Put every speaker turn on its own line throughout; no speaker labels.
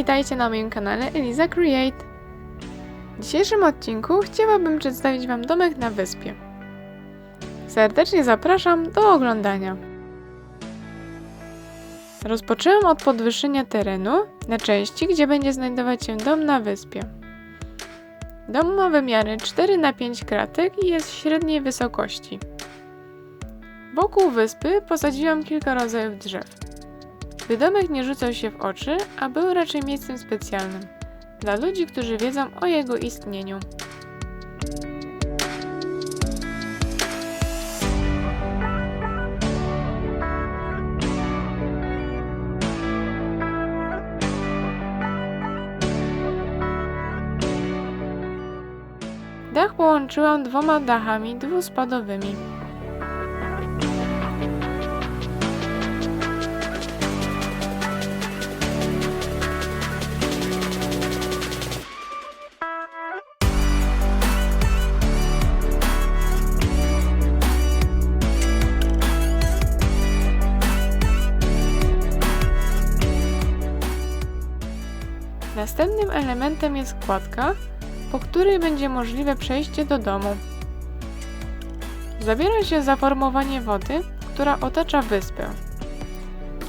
Witajcie na moim kanale Eliza Create. W dzisiejszym odcinku chciałabym przedstawić Wam domek na wyspie. Serdecznie zapraszam do oglądania. Rozpoczęłam od podwyższenia terenu na części, gdzie będzie znajdować się dom na wyspie. Dom ma wymiary 4 na 5 kratek i jest średniej wysokości. Wokół wyspy posadziłam kilka rodzajów drzew by domek nie rzucał się w oczy, a był raczej miejscem specjalnym dla ludzi, którzy wiedzą o jego istnieniu. Dach połączyłam dwoma dachami dwuspadowymi. Następnym elementem jest kładka, po której będzie możliwe przejście do domu. Zabiera się za formowanie wody, która otacza wyspę.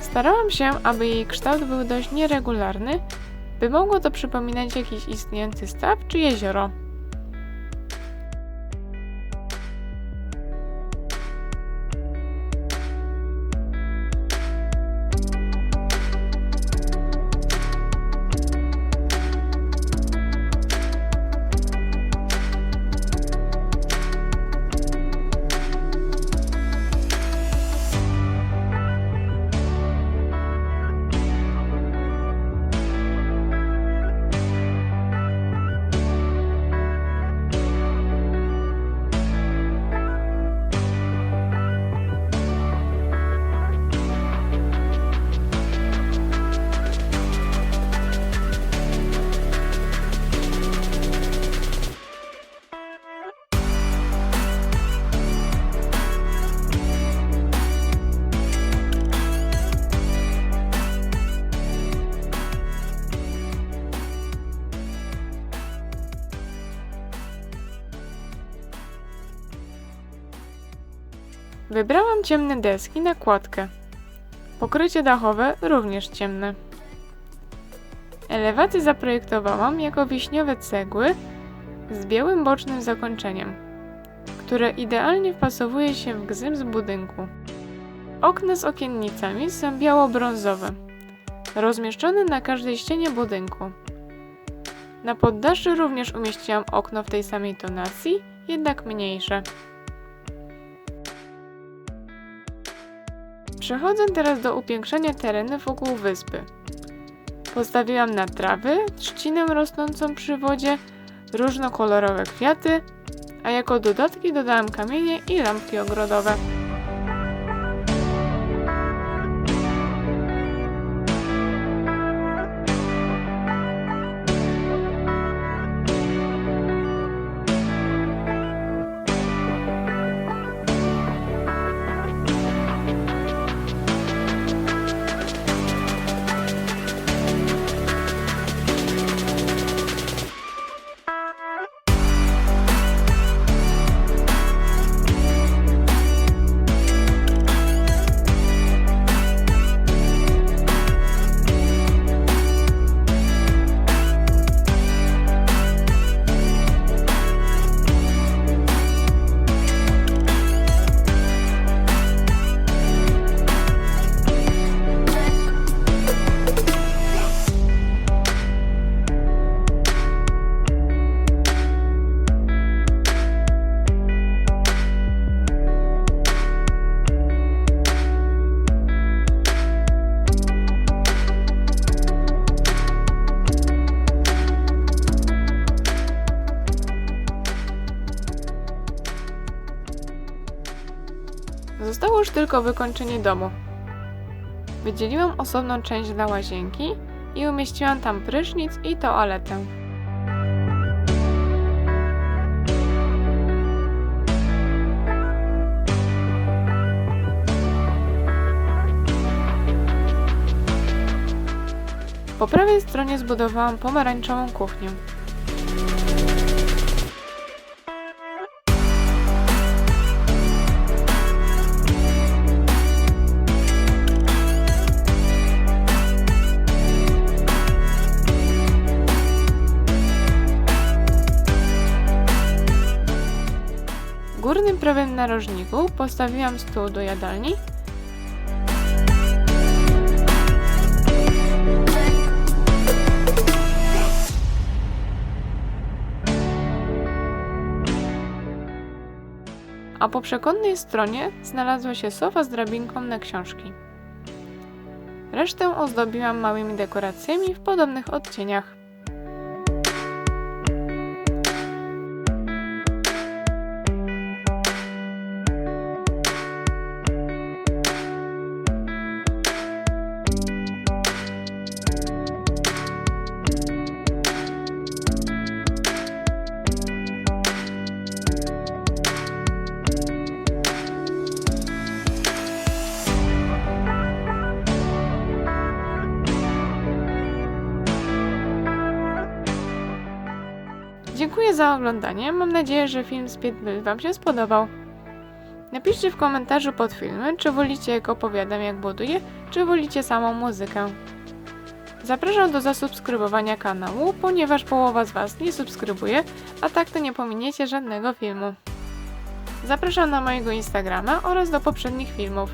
Starałam się, aby jej kształt był dość nieregularny, by mogło to przypominać jakiś istniejący staw czy jezioro. Wybrałam ciemne deski na kładkę. Pokrycie dachowe również ciemne. Elewację zaprojektowałam jako wiśniowe cegły z białym bocznym zakończeniem, które idealnie wpasowuje się w gzyms budynku. Okna z okiennicami są biało-brązowe, rozmieszczone na każdej ścianie budynku. Na poddaszu również umieściłam okno w tej samej tonacji, jednak mniejsze. Przechodzę teraz do upiększania terenu wokół wyspy. Postawiłam na trawy, trzcinę rosnącą przy wodzie, różnokolorowe kwiaty, a jako dodatki dodałam kamienie i lampki ogrodowe. Zostało już tylko wykończenie domu. Wydzieliłam osobną część dla łazienki i umieściłam tam prysznic i toaletę. Po prawej stronie zbudowałam pomarańczową kuchnię. Narożniku postawiłam stół do jadalni a po przekątnej stronie znalazła się sofa z drabinką na książki. Resztę ozdobiłam małymi dekoracjami w podobnych odcieniach. Za oglądanie. Mam nadzieję, że film z Piedmy Wam się spodobał. Napiszcie w komentarzu pod filmem, czy wolicie jak opowiadam jak buduję, czy wolicie samą muzykę. Zapraszam do zasubskrybowania kanału, ponieważ połowa z Was nie subskrybuje, a tak to nie pominiecie żadnego filmu. Zapraszam na mojego Instagrama oraz do poprzednich filmów.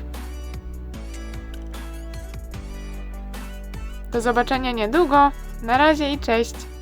Do zobaczenia niedługo. Na razie i cześć!